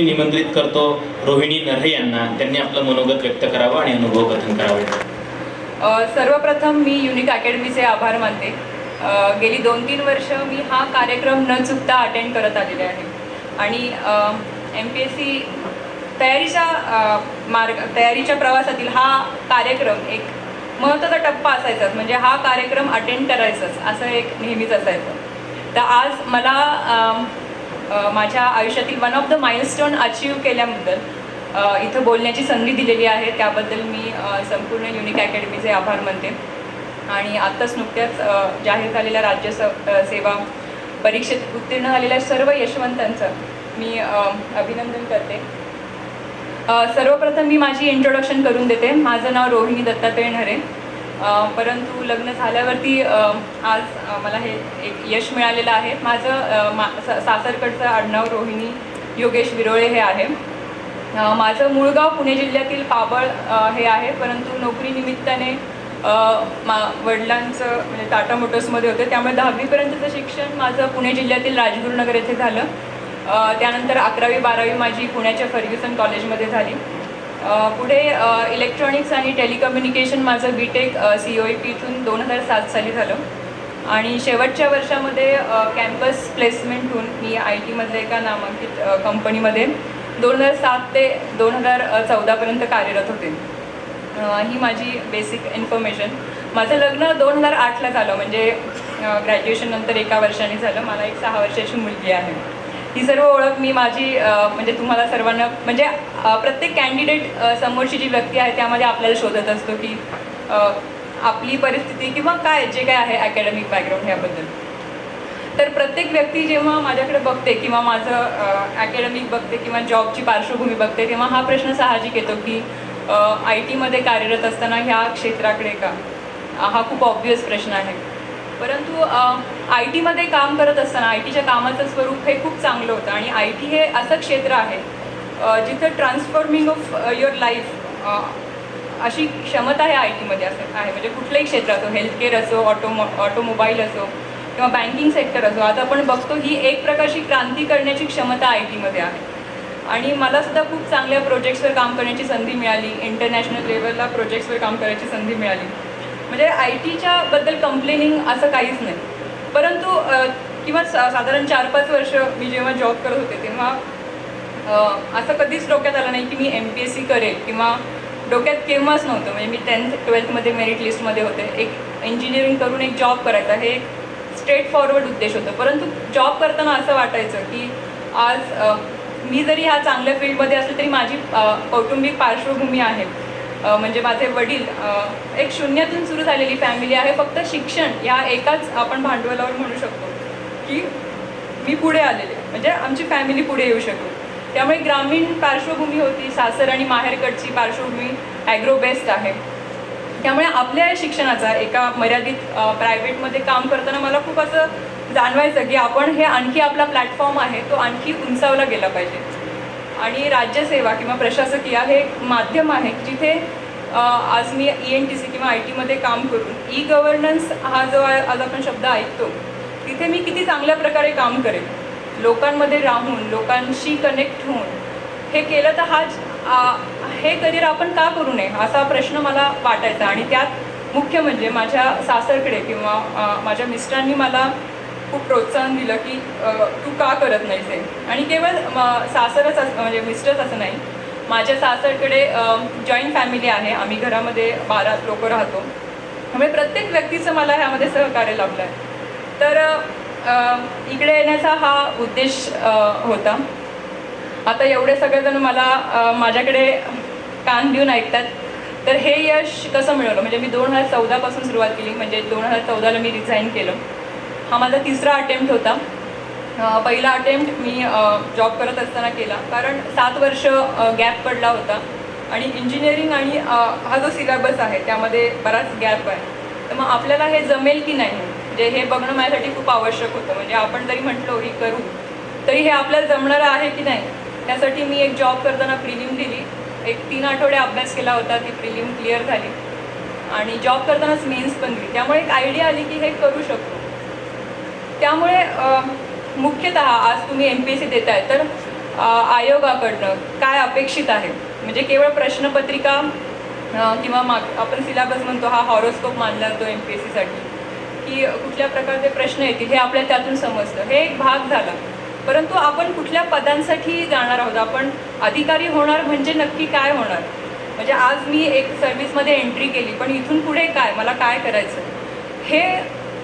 मी निमंत्रित करतो रोहिणी नरे यांना. त्यांनी आपलं मनोगत व्यक्त करावं आणि अनुभव कथन करावे. सर्वप्रथम मी युनिक अकॅडमीचे आभार मानते. गेली दोन तीन वर्ष मी हा कार्यक्रम न चुकता अटेंड करत आलेले आहे. आणि एम पी एस सी तयारीच्या मार्ग तयारीच्या प्रवासातील हा कार्यक्रम एक महत्त्वाचा टप्पा असायचाच म्हणजे हा कार्यक्रम अटेंड करायचाच असं एक नेहमीच असायचं. तर आज मला माझ्या आयुष्यातील one of the milestone achieve केल्याबद्दल इथं बोलण्याची संधी दिलेली आहे. त्याबद्दल मी संपूर्ण युनिक अकॅडमीचे आभार मानते. आणि आत्ताच नुकत्याच जाहीर झालेल्या राज्य स सेवा परीक्षेत उत्तीर्ण झालेल्या सर्व यशवंतांचं मी अभिनंदन करते. सर्वप्रथम मी माझी इंट्रोडक्शन करून देते. माझं नाव रोहिणी दत्तात्रय नरे. परंतु लग्न झाल्यावरती आज मला हे एक यश मिळालेलं आहे. माझं मा सासरकडचं आडनाव रोहिणी योगेश विरोळे हे आहे. माझं मूळ गाव पुणे जिल्ह्यातील पाबळ हे आहे. परंतु नोकरीनिमित्ताने मा वडिलांचं म्हणजे टाटा मोटर्समध्ये होते. त्यामुळे दहावीपर्यंतचं शिक्षण माझं पुणे जिल्ह्यातील राजगुरुनगर येथे झालं. त्यानंतर अकरावी बारावी माझी पुण्याच्या फर्ग्युसन कॉलेजमध्ये झाली. पुढे इलेक्ट्रॉनिक्स आणि टेलिकम्युनिकेशन माझं B tech C O E पीतून दोन हजार सात साली झालं. आणि शेवटच्या वर्षामध्ये कॅम्पस प्लेसमेंटहून मी आय टीमधल्या एका नामांकित कंपनीमध्ये दोन हजार सात ते दोन हजार चौदापर्यंत कार्यरत होते. ही माझी बेसिक इन्फॉर्मेशन माझं लग्न दोन हजार आठला झालं म्हणजे ग्रॅज्युएशननंतर एका वर्षाने झालं. मला एक सहा वर्षाची मुलगी आहे. ही सर्व ओळख मी माझी म्हणजे तुम्हाला सर्वांना म्हणजे प्रत्येक कॅन्डिडेट समोरची जी व्यक्ती आहे त्यामध्ये आपल्याला शोधत असतो की आपली परिस्थिती किंवा काय जे काय आहे अकॅडमिक बॅकग्राऊंड ह्याबद्दल. तर प्रत्येक व्यक्ती जेव्हा माझ्याकडे बघते किंवा माझं अकॅडमिक बघते किंवा जॉबची पार्श्वभूमी बघते तेव्हा हा प्रश्न साहजिक येतो की आय टीमध्ये कार्यरत असताना ह्या क्षेत्राकडे का? हा खूप ऑब्वियस प्रश्न आहे. परंतु आय टीमध्ये काम करत असताना आय टीच्या कामाचं स्वरूप हे खूप चांगलं होतं. आणि आय टी हे असं क्षेत्र आहे जिथं ट्रान्सफॉर्मिंग ऑफ युअर लाईफ अशी क्षमता आहे आय टीमध्ये असं आहे. म्हणजे कुठलंही क्षेत्र असो हेल्थकेअर असो ऑटोमो ऑटोमोबाईल असो किंवा बँकिंग सेक्टर असो आता आपण बघतो ही एक प्रकारची क्रांती करण्याची क्षमता आय टीमध्ये आहे. आणि मला सुद्धा खूप चांगल्या प्रोजेक्ट्सवर काम करण्याची संधी मिळाली. इंटरनॅशनल लेवलला प्रोजेक्ट्सवर काम करायची संधी मिळाली. म्हणजे आय टीच्या बद्दल कंप्लेनिंग असं काहीच नाही. परंतु किंवा सा साधारण चार पाच वर्ष मी जेव्हा जॉब करत होते तेव्हा असं कधीच डोक्यात आलं नाही की मी एम पी एस सी करेल किंवा डोक्यात केव्हाच नव्हतं. म्हणजे मी टेन्थ ट्वेल्थमध्ये मेरिट लिस्टमध्ये होते. एक इंजिनिअरिंग करून एक जॉब करायचा हे स्ट्रेट फॉरवर्ड उद्देश होतं. परंतु जॉब करताना असं वाटायचं की आज मी जरी ह्या चांगल्या फील्डमध्ये असले तरी माझी कौटुंबिक पार्श्वभूमी आहे. म्हणजे माझे वडील एक शून्यातून सुरू झालेली फॅमिली आहे. फक्त शिक्षण या एकाच आपण भांडवलावर म्हणू शकतो की मी पुढे आलेले. म्हणजे आमची फॅमिली पुढे येऊ शकली. त्यामुळे ग्रामीण पार्श्वभूमी होती. सासर आणि माहेरकडची पार्श्वभूमी ॲग्रो बेस्ट आहे. त्यामुळे आपल्या या शिक्षणाचा एका मर्यादित प्रायव्हेटमध्ये काम करताना मला खूप असं जाणवायचं की आपण हे आणखी आपला प्लॅटफॉर्म आहे तो आणखी उंचावला गेला पाहिजे. आणि राज्यसेवा किंवा प्रशासकीय हे एक माध्यम आहे जिथे आज मी ई एन टी सी किंवा आय टीमध्ये काम करून ई गव्हर्नन्स हा जो आहे- आज आपण शब्द ऐकतो तिथे मी किती चांगल्या प्रकारे काम करेन. लोकांमध्ये राहून लोकांशी कनेक्ट होऊन हे केलं तर हा हे करिअर आपण का करू नये असा प्रश्न मला वाटायचा. आणि त्यात मुख्य म्हणजे माझ्या सासरकडे किंवा माझ्या मिस्टरांनी मला खूप प्रोत्साहन दिलं की तू का करत नाहीस हे? आणि केवळ म- सासरच असं म्हणजे मिस्टरच असं नाही. माझ्या सासरकडे जॉईंट फॅमिली आहे. आम्ही घरामध्ये बारा लोक राहतो. त्यामुळे प्रत्येक व्यक्तीचं मला ह्यामध्ये सहकार्य लाभलं आहे. तर इकडे येण्याचा हा उद्देश होता. आता एवढे सगळेजण मला माझ्याकडे कान देऊन ऐकतात. तर हे यश कसं मिळवलं? म्हणजे मी दोन हजार चौदापासून सुरुवात केली. म्हणजे दोन हजार चौदाला मी रिझाईन केलं. हा माझा तिसरा अटेम्प्ट होता. पहिला अटेम्प्ट मी जॉब करत असताना केला. कारण सात वर्ष गॅप पडला होता. आणि इंजिनिअरिंग आणि हा जो सिलेबस आहे त्यामध्ये बराच गॅप आहे. तर मग आपल्याला हे जमेल की नाही? म्हणजे हे बघणं माझ्यासाठी खूप आवश्यक होतं. म्हणजे आपण जरी म्हटलो ही करू तरी हे आपल्याला जमणारं आहे की नाही? त्यासाठी मी एक जॉब करताना प्रिलिम दिली. एक तीन आठवडे अभ्यास केला होता ती प्रिलिम क्लिअर झाली. आणि जॉब करतानाच मेन्स पण दिली. त्यामुळे एक आयडिया आली की हे करू शकतो. त्यामुळे मुख्यतः आज तुम्ही एम पी एस सी देत आहे तर आयोगाकडनं काय अपेक्षित आहे? म्हणजे केवळ प्रश्नपत्रिका किंवा माग आपण सिलेबस म्हणतो हा हॉरोस्कोप मानला जातो एम पी एस सीसाठी की कुठल्या प्रकारचे प्रश्न येतील हे आपल्याला त्यातून समजतं. हे एक भाग झाला. परंतु आपण कुठल्या पदांसाठी जाणार आहोत? आपण अधिकारी होणार म्हणजे नक्की काय होणार? म्हणजे आज मी एक सर्व्हिसमध्ये एंट्री केली पण इथून पुढे काय? मला काय करायचं? हे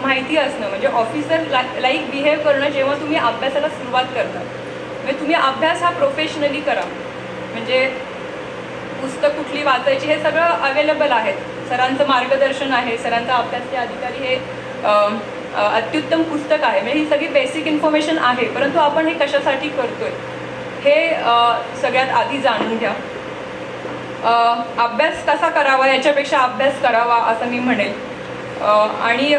माहिती असणं म्हणजे ऑफिसर लाईक बिहेव करणं जेव्हा तुम्ही अभ्यासाला सुरुवात करता. म्हणजे तुम्ही अभ्यास हा प्रोफेशनली करा. म्हणजे पुस्तक कुठली वाचायची हे सगळं अवेलेबल आहेत. सरांचं मार्गदर्शन आहे सरांचा अभ्यासचे अधिकारी हे अत्युत्तम पुस्तक आहे. म्हणजे ही सगळी बेसिक इन्फॉर्मेशन आहे परंतु आपण हे कशासाठी करतोय? हे सगळ्यात आधी जाणून घ्या. अभ्यास कसा करावा? याच्यापेक्षा अभ्यास करावा असं मी म्हणेल. आणि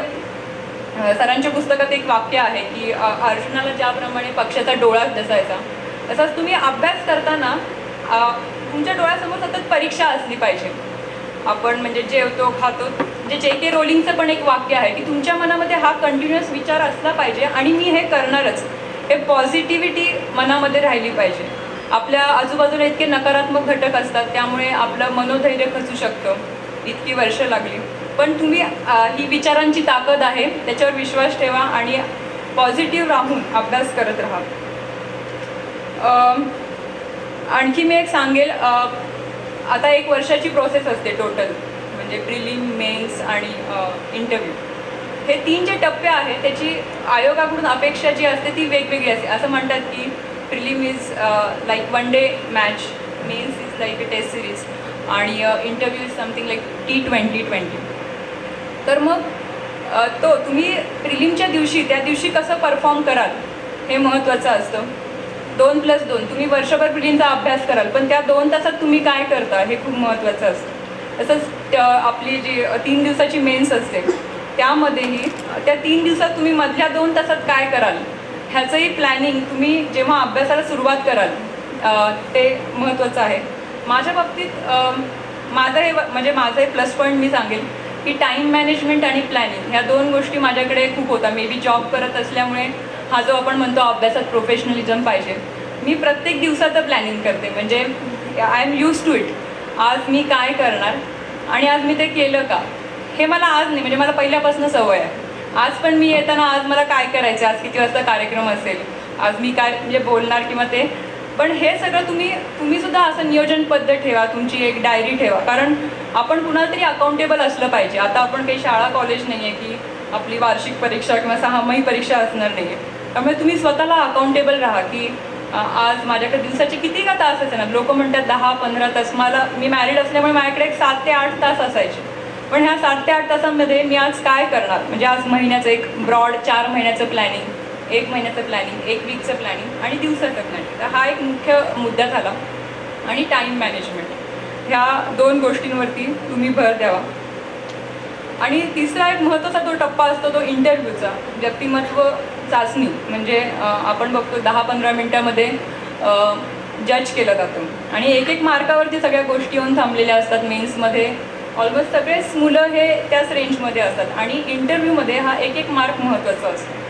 सरांच्या पुस्तकात एक वाक्य आहे की अर्जुनाला ज्याप्रमाणे पक्षाचा डोळा दिसायचा तसाच तुम्ही अभ्यास करताना तुमच्या डोळ्यासमोर सतत परीक्षा असली पाहिजे. आपण म्हणजे जेवतो खातो म्हणजे जे के रोलिंगचं पण एक वाक्य आहे की तुमच्या मनामध्ये हा कंटिन्युअस विचार असला पाहिजे आणि मी हे करणारच. हे पॉझिटिव्हिटी मनामध्ये राहिली पाहिजे. आपल्या आजूबाजूला इतके नकारात्मक घटक असतात त्यामुळे आपलं मनोधैर्य खचू शकतं. इतकी वर्ष लागली. पण तुम्ही ही विचारांची ताकद आहे त्याच्यावर विश्वास ठेवा आणि पॉझिटिव्ह राहून अभ्यास करत राहा. आणखी मी एक सांगेल आता एक वर्षाची प्रोसेस असते टोटल म्हणजे प्रिलिम मेन्स आणि इंटरव्ह्यू हे तीन जे टप्पे आहेत त्याची आयोगाकडून अपेक्षा जी असते ती वेगवेगळी असते. असं म्हणतात की prelim is like one day match mains is like a test series आणि interview is something like T twenty twenty तर मग तो तुम्ही प्रिलिमच्या दिवशी त्या दिवशी कसं परफॉर्म कराल? हे महत्त्वाचं असतं. दोन प्लस दोन. तुम्ही वर्षभर प्रिलिमचा अभ्यास कराल पण त्या दोन तासात तुम्ही काय करता? हे खूप महत्त्वाचं असतं. तसंच त्या- आपली जी तीन दिवसाची मेन्स असते त्यामध्येही त्या तीन दिवसात तुम्ही मधल्या दोन तासात काय कराल? ह्याचंही प्लॅनिंग तुम्ही जेव्हा अभ्यासाला सुरुवात कराल ते महत्त्वाचं आहे. माझ्या बाबतीत माझं हे म्हणजे माझं हे प्लस पॉईंट मी सांगेल की टाईम मॅनेजमेंट आणि प्लॅनिंग ह्या दोन गोष्टी माझ्याकडे खूप होता. मे बी जॉब करत असल्यामुळे हा जो आपण म्हणतो अभ्यासात प्रोफेशनलिझम पाहिजे. मी प्रत्येक दिवसाचं प्लॅनिंग करते. म्हणजे I am used to it आज मी काय करणार? आणि आज मी ते केलं का? हे मला आज नाही. म्हणजे मला पहिल्यापासून सवय आहे. आज पण मी येताना आज मला काय करायचं? आज किती वाजता कार्यक्रम असेल? आज मी काय म्हणजे बोलणार किंवा ते पण हे सगळं तुम्ही तुम्ही सुद्धा असं नियोजनबद्ध ठेवा तुमची एक डायरी ठेवा. कारण आपण कुणाला तरी अकाउंटेबल असलं पाहिजे. आता आपण काही शाळा कॉलेज नाही आहे की आपली वार्षिक परीक्षा किंवा सहामाही परीक्षा असणार नाही आहे त्यामुळे तुम्ही स्वतःला अकाउंटेबल राहा की आज माझ्याकडे दिवसाचे किती का तास असे ना लोक म्हणतात दहा पंधरा तास. मला मी मॅरिड असल्यामुळे माझ्याकडे एक सात ते आठ तास असायचे. पण ह्या सात ते आठ तासांमध्ये मी आज काय करणार? म्हणजे आज महिन्याचं एक ब्रॉड चार महिन्याचं प्लॅनिंग एक महिन्याचं प्लॅनिंग एक वीकचं प्लॅनिंग आणि दिवसाचं प्लॅनिंग तर हा एक मुख्य मुद्दा झाला आणि टाईम मॅनेजमेंट ह्या दोन गोष्टींवरती तुम्ही भर द्यावा. आणि तिसरा एक महत्त्वाचा तो टप्पा असतो तो इंटरव्ह्यूचा व्यक्तिमत्व चाचणी. म्हणजे आपण बघतो दहा पंधरा मिनटामध्ये जज केलं जातं. आणि एक एक मार्कावरती सगळ्या गोष्टी येऊन थांबलेल्या असतात मेन्समध्ये ऑलमोस्ट सगळेच मुलं हे त्याच रेंजमध्ये असतात. आणि इंटरव्ह्यूमध्ये हा एक एक मार्क महत्त्वाचा असतो.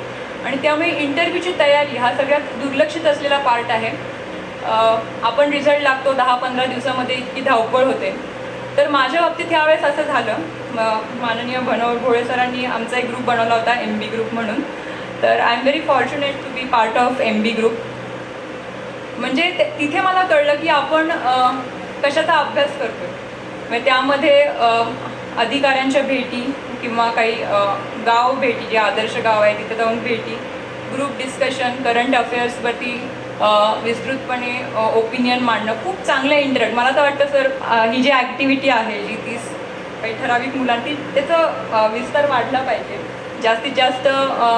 आणि त्यामुळे इंटरव्ह्यूची तयारी हा सगळ्यात दुर्लक्षित असलेला पार्ट आहे. आपण रिझल्ट लागतो दहा पंधरा दिवसामध्ये इतकी धावपळ होते. तर माझ्या बाबतीत ह्यावेळेस असं झालं. म- माननीय बनोर भोळे सरांनी आमचा एक ग्रुप बनवला होता एम बी ग्रुप म्हणून. तर I am very fortunate to be part of M B group म्हणजे ते- तिथे मला कळलं की आपण कशाचा अभ्यास करतो म्हणजे त्यामध्ये अधिकाऱ्यांच्या भेटी किंवा काही गाव भेटी जे आदर्श गाव आहे तिथे जाऊन भेटी. ग्रुप डिस्कशन करंट अफेअर्सवरती विस्तृतपणे ओपिनियन मांडणं. खूप चांगलं इंटरेक्ट मला तर वाटतं सर ही जी ॲक्टिव्हिटी आहे जी तीस काही ठराविक मुलांची त्याचं विस्तार वाढला पाहिजे. जास्तीत जास्त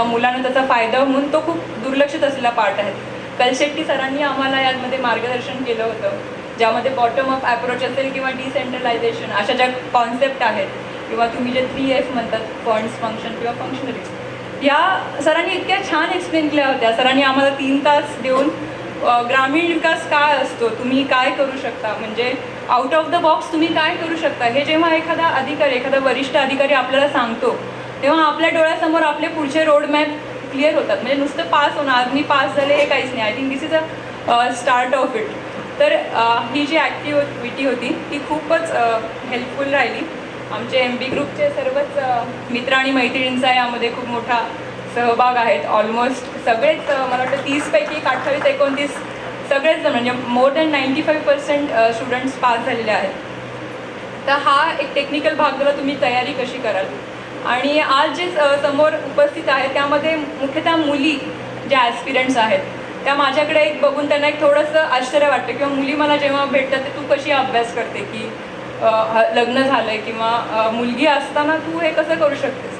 मुलांना त्याचा फायदा होऊन तो खूप दुर्लक्षित असलेला पार्ट आहे. कलशेट्टी सरांनी आम्हाला यामध्ये मार्गदर्शन केलं होतं. ज्यामध्ये बॉटम अप अप्रोच असेल किंवा डिसेंट्रलायझेशन अशा ज्या कॉन्सेप्ट आहेत किंवा तुम्ही जे थ्री एफ म्हणतात फंड्स फंक्शन किंवा फंक्शनरीज या सरांनी इतक्या छान एक्सप्लेन केल्या होत्या. सरांनी आम्हाला तीन तास देऊन ग्रामीण विकास काय असतो तुम्ही काय करू शकता म्हणजे आउट ऑफ द बॉक्स तुम्ही काय करू शकता हे जेव्हा एखादा अधिकारी एखादा वरिष्ठ अधिकारी आपल्याला सांगतो तेव्हा आपल्या डोळ्यासमोर आपले पुढचे रोड मॅप क्लिअर होतात. म्हणजे नुसतं पास होणं आज मी पास झाले हे काहीच नाही. I think this is a start of it तर ही जी ॲक्टिव्हिटी होती ती खूपच हेल्पफुल राहिली. आमचे एम बी ग्रुपचे सर्वच मित्र आणि मैत्रिणींचा यामध्ये खूप मोठा सहभाग आहेत. ऑलमोस्ट सगळेच मला वाटतं तीसपैकी एक अठ्ठावीस एकोणतीस सगळेच म्हणजे more than ninety five percent students pass झालेले आहेत. तर हा एक टेक्निकल भाग जरा तुम्ही तयारी कशी कराल? आणि आज जे समोर उपस्थित आहे त्यामध्ये मुख्यतः मुली ज्या ॲस्पिरंट्स आहेत त्या माझ्याकडे एक बघून त्यांना एक थोडंसं आश्चर्य वाटतं किंवा मुली मला जेव्हा भेटतात ते तू कशी अभ्यास करते की लग्न झालं आहे किंवा मुलगी असताना तू हे कसं करू शकतेस?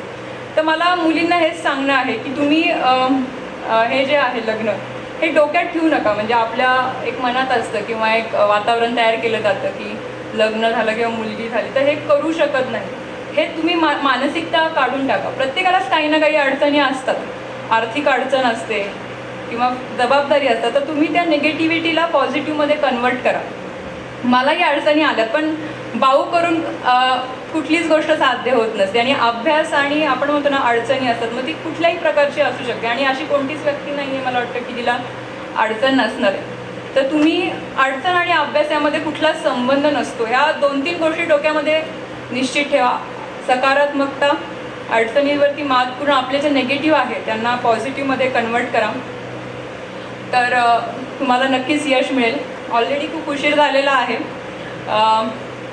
तर मला मुलींना हेच सांगणं आहे की तुम्ही हे जे आहे लग्न हे डोक्यात ठेवू नका. म्हणजे आपल्या एक मनात असतं किंवा एक वातावरण तयार केलं जातं की लग्न झालं किंवा मुलगी झाली तर हे करू शकत नाही. हे तुम्ही मा मानसिकता काढून टाका. प्रत्येकालाच काही ना काही अडचणी असतात. आर्थिक अडचण असते किंवा जबाबदारी असतात. तर तुम्ही त्या निगेटिव्हिटीला पॉझिटिव्हमध्ये कन्वर्ट करा. मलाही अडचणी आल्या पण बाऊ करून कुठलीच गोष्ट साध्य होत नसते. आणि अभ्यास आणि आपण म्हणतो ना अडचणी असतात. मग ती कुठल्याही प्रकारची असू शकते. आणि अशी कोणतीच व्यक्ती नाही आहे मला वाटतं की तिला अडचण नसणार आहे. तर तुम्ही अडचण आणि अभ्यास यामध्ये कुठलाच संबंध नसतो. ह्या दोन तीन गोष्टी डोक्यामध्ये निश्चित ठेवा. सकारात्मकता अडचणींवरती मात करून आपले जे निगेटिव्ह आहे त्यांना पॉझिटिव्हमध्ये कन्वर्ट करा. तर तुम्हाला नक्कीच यश मिळेल. ऑलरेडी खूप उशीर झालेला आहे.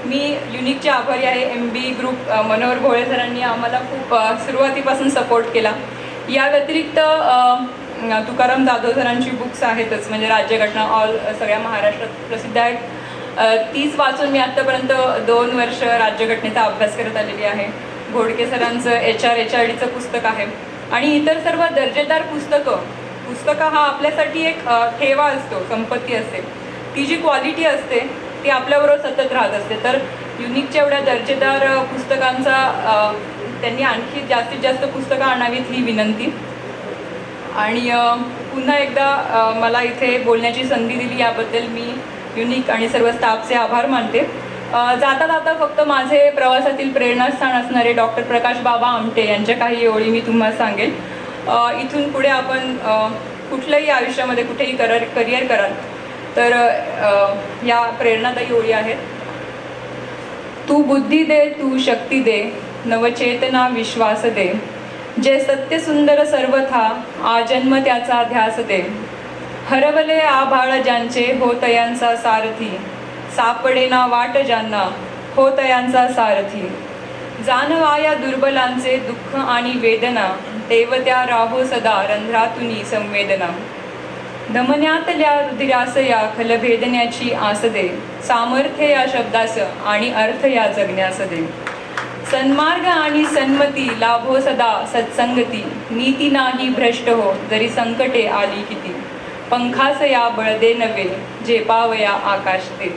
मी युनिकचे आभारी आहे. M B group Manohar Bhole सरांनी आम्हाला खूप सुरुवातीपासून सपोर्ट केला. या व्यतिरिक्त तुकाराम जाधव सरांची बुक्स आहेतच. म्हणजे राज्यघटना ऑल सगळ्या महाराष्ट्रात प्रसिद्ध आहेत. तीच वाचून मी आत्तापर्यंत दोन वर्ष राज्यघटनेचा अभ्यास करत आलेली आहे. घोडके सरांचं एच आर एच आर डीचं पुस्तक आहे. आणि इतर सर्व दर्जेदार पुस्तकं पुस्तकं हा आपल्यासाठी एक ठेवा असतो संपत्ती असते. ती जी क्वालिटी असते ती आपल्याबरोबर सतत राहत असते. तर युनिकच्या एवढ्या दर्जेदार पुस्तकांचा त्यांनी आणखी जास्तीत जास्त पुस्तकं आणावीत ही विनंती. आणि पुन्हा एकदा मला इथे बोलण्याची संधी दिली याबद्दल मी युनिक आणि सर्व स्टाफचे आभार मानते. जाता जाता फक्त माझे प्रवासातील प्रेरणास्थान असणारे डॉक्टर प्रकाश बाबा आमटे यांच्या काही ओळी मी तुम्हाला सांगेल. इथून पुढे आपण कुठल्याही आयुष्यामध्ये कुठेही कर करिअर कराल तर या प्रेरणादायी ओळी आहेत. तू बुद्धी दे तू शक्ती दे नवचेतना विश्वास दे. जे सत्य सुंदर सर्वथा आजन्म त्याचा ध्यास दे. हरवले आभाळ ज्यांचे होतयांचा सारथी. सापडेना वाट ज्यांना होतयांचा सारथी. जाणवाया दुर्बलांचे दुःख आणि वेदना देवत्या राहो सदा रंध्रातुनी संवेदना. दमन्यातल्या रुधिरास या खलभेदण्याची आस दे सामर्थ्य या शब्दास आणि अर्थ या जगण्यास दे सन्मार्ग आणि सन्मती लाभो सदा सत्संगती नीती नाही भ्रष्ट हो जरी संकटे आली किती. पंखास या बळदे नव्हे झेपावया आकाश ते